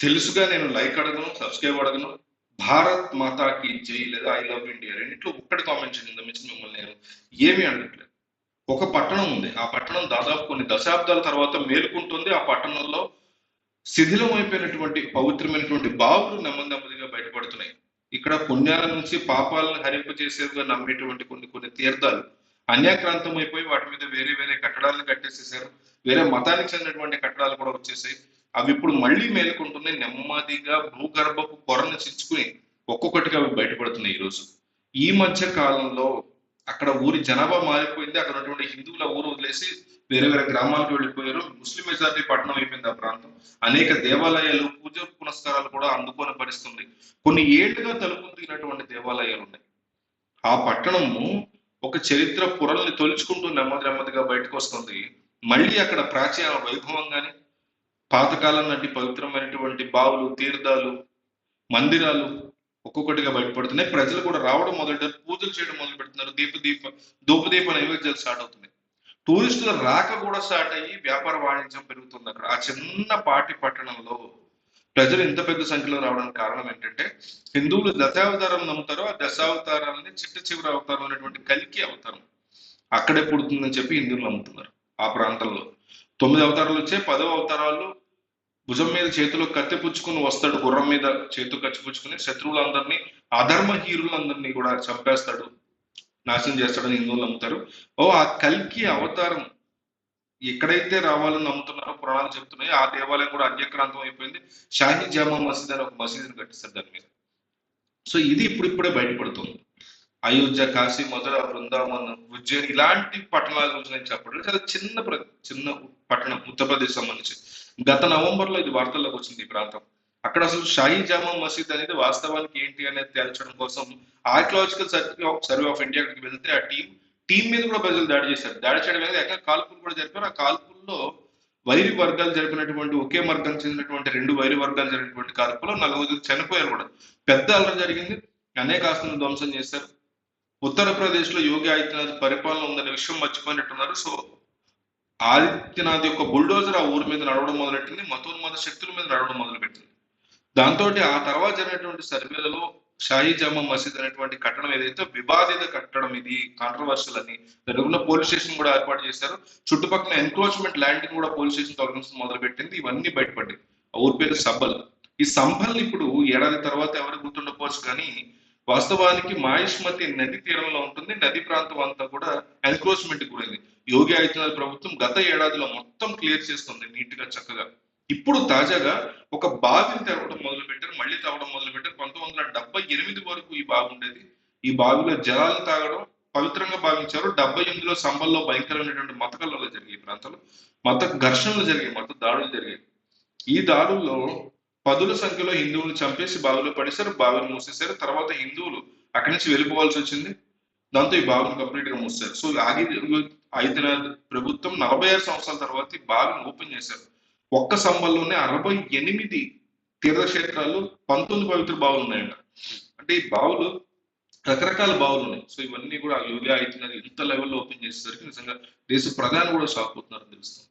తెలుసుగా నేను లైక్ అడగను సబ్స్క్రైబ్ అడగను. భారత్ మాతాకి జై లేదా ఐ లవ్ ఇండియా రెండింటిలో ఒక్కటి కామెంట్ చేసింది మించి మిమ్మల్ని నేను. ఏమీ అడగట్లేదు ఒక పట్టణం ఉంది. ఆ పట్టణం దాదాపు కొన్ని దశాబ్దాల తర్వాత మేలుకుంటుంది. ఆ పట్టణంలో శిథిలం అయిపోయినటువంటి పవిత్రమైనటువంటి బావులు నెమ్మది నెమ్మదిగా బయటపడుతున్నాయి. ఇక్కడ పుణ్యాల నుంచి పాపాలను హరింపజేసేవిగా నమ్మేటువంటి కొన్ని కొన్ని తీర్థాలు అన్యాక్రాంతం అయిపోయి వాటి మీద వేరే వేరే కట్టడాలను కట్టేసేసారు వేరే మతానికి చెందినటువంటి కట్టడాలు కూడా వచ్చేసాయి. అవి ఇప్పుడు మళ్ళీ మేలుకుంటున్నాయి నెమ్మదిగా భూగర్భపు పొరను చిచ్చుకుని ఒక్కొక్కటిగా అవి బయటపడుతున్నాయి ఈరోజు ఈ మధ్య కాలంలో అక్కడ ఊరి జనాభా మారిపోయింది. అక్కడ ఉన్నటువంటి హిందువుల ఊరు వదిలేసి వేరే వేరే గ్రామాలకు వెళ్ళిపోయారు. ముస్లిం మెజారిటీ పట్టణం అయిపోయింది ఆ ప్రాంతం. అనేక దేవాలయాలు పూజ పునస్కారాలు కూడా అందుకొని పరిస్థితుంది కొన్ని ఏళ్ళుగా తలుపులు తీగినటువంటి దేవాలయాలు ఉన్నాయి. ఆ పట్టణము ఒక చరిత్ర పురల్ని తొలుచుకుంటూ నెమ్మది నెమ్మదిగా బయటకు వస్తుంది. మళ్ళీ అక్కడ ప్రాచీన వైభవం కానీ పాతకాలం నాటి పవిత్రమైనటువంటి బావులు తీర్థాలు మందిరాలు ఒక్కొక్కటిగా బయటపడుతున్నాయి. ప్రజలు కూడా రావడం మొదలెట్టారు పూజలు చేయడం మొదలు పెడుతున్నారు దీప దీప ధూపదీప నైవేద్యాలు స్టార్ట్ అవుతున్నాయి. టూరిస్టుల రాక కూడా స్టార్ట్ అయ్యి వ్యాపార వాణిజ్యం పెరుగుతుంది అక్కడ. ఆ చిన్న పాటి పట్టణంలో ప్రజలు ఇంత పెద్ద సంఖ్యలో రావడానికి కారణం ఏంటంటే హిందువులు దశావతారం నమ్ముతారో. ఆ దశావతారాలని చిట్ట చివరి అవతారం అనేటువంటి కలికి అవతారం అక్కడే పుడుతుందని చెప్పి హిందువులు నమ్ముతున్నారు. ఆ ప్రాంతంలో తొమ్మిది అవతారాలు వచ్చే పదవ అవతారాలు భుజం మీద చేతిలో కత్తిపుచ్చుకుని వస్తాడు గుర్రం మీద చేతితో కత్తి పుచ్చుకుని శత్రువులందరినీ అధర్మ హీరులందరినీ కూడా చంపేస్తాడు నాశనం చేస్తాడని హిందువులు నమ్ముతారు. ఓ ఆ కల్కి అవతారం ఎక్కడైతే రావాలని నమ్ముతున్నారో పురాణాలు చెప్తున్నాయి ఆ దేవాలయం కూడా అన్యక్రాంతం అయిపోయింది. షాహీ జామా మసీద్ అని ఒక మసీదుని కట్టిస్తారు దాని మీద. సో ఇది ఇప్పుడిప్పుడే బయటపడుతుంది. అయోధ్య కాశీ మధుర బృందావన్ ఉజ్జయిన్ ఇలాంటి పట్టణాల గురించి నేను చెప్పడం చాలా చిన్న ప్ర చిన్న పట్టణం ఉత్తరప్రదేశ్ సంబంధించి. గత నవంబర్లో ఇది వార్తల్లోకి వచ్చింది ఈ ప్రాంతం. అక్కడ అసలు షాహీ జామా మసీద్ అనేది వాస్తవానికి ఏంటి అనేది తేల్చడం కోసం archaeological survey survey of India అక్కడికి వెళ్తే ఆ టీం టీం మీద కూడా ప్రజలు దాడి చేశారు. దాడి చేయడం మీద ఎక్కడ కాల్పులు కూడా జరిపారు. ఆ కాల్పుల్లో వైరి వర్గాలు జరిపినటువంటి ఒకే వర్గం చెందినటువంటి రెండు వైరి వర్గాలు జరిగినటువంటి కాల్పులో నలుగురు చనిపోయారు కూడా. పెద్ద అల్లరి జరిగింది. అనేక ఆస్తులను ధ్వంసం చేశారు. ఉత్తరప్రదేశ్లో యోగి ఆదిత్యనాథ్ పరిపాలన ఉందనే విషయం మర్చిపోయినట్టున్నారు. సో ఆదిత్యనాథ్ యొక్క బుల్డోజర్ ఆ ఊరి మీద నడవడం మొదలెట్టింది మతోన్మత శక్తుల మీద నడవడం మొదలుపెట్టింది. దాంతో ఆ తర్వాత జరిగినటువంటి సర్వేలలో షాహీ జామా మసీద్ అనేటువంటి కట్టడం ఏదైతే వివాదిత కట్టడం ఇది కాంట్రవర్షియల్ అని. దానికి పోలీస్ స్టేషన్ కూడా ఏర్పాటు చేశారు. చుట్టుపక్కల ఎన్క్రోచ్మెంట్ ల్యాండింగ్ కూడా పోలీస్ స్టేషన్ తొలగించడం మొదలు పెట్టింది ఇవన్నీ బయటపడ్డాయి. ఆ ఊరి పేరు సబ్బల్ ఈ సంభల్ని ఇప్పుడు ఏడాది తర్వాత ఎవరు గుర్తుండకపోవచ్చు కానీ వాస్తవానికి మాయిష్మతి నది తీరంలో ఉంటుంది. నది ప్రాంతం అంతా కూడా ఎన్క్రోచ్మెంట్ గురైంది. యోగి ఆదిత్యనాథ్ ప్రభుత్వం గత ఏడాదిలో మొత్తం క్లియర్ చేస్తుంది నీట్గా చక్కగా. ఇప్పుడు తాజాగా ఒక బావిని తెరవడం మొదలు పెట్టారు మళ్ళీ తవ్వడం మొదలు పెట్టారు పంతొమ్మిది వందల డెబ్బై ఎనిమిది వరకు ఈ బావి ఉండేది. ఈ బావిలో జలాలు తాగడం పవిత్రంగా భావించారు. డెబ్బై ఎనిమిదిలో సంబల్లో భయంకరమైనటువంటి మతకలలో జరిగాయి ఈ ప్రాంతంలో. మత ఘర్షణలు జరిగాయి మత దాడులు జరిగాయి. ఈ దాడుల్లో పదుల సంఖ్యలో హిందువులు చంపేసి బావిలో పడేశారు బావిని మూసేశారు. తర్వాత హిందువులు అక్కడి నుంచి వెళ్ళిపోవాల్సి వచ్చింది. దాంతో ఈ బావిని కంప్లీట్గా మూసారు సో ఆగి హైదరాబాద్ ప్రభుత్వం నలభై ఆరు సంవత్సరాల తర్వాత ఈ బావిని ఓపెన్ చేశారు. ఒక్క సంబల్లోనే అరవై ఎనిమిది తీర్థక్షేత్రాలు పంతొమ్మిది పవిత్ర బావులు ఉన్నాయంట. అంటే ఈ బావులు రకరకాల బావులు ఉన్నాయి. సో ఇవన్నీ కూడా యోగి ఆదిత్యనాథ్ ఇంత లెవెల్లో ఓపెన్ చేసేసరికి నిజంగా దేశ ప్రధాని కూడా షాక్ అవుతున్నారని తెలుస్తుంది.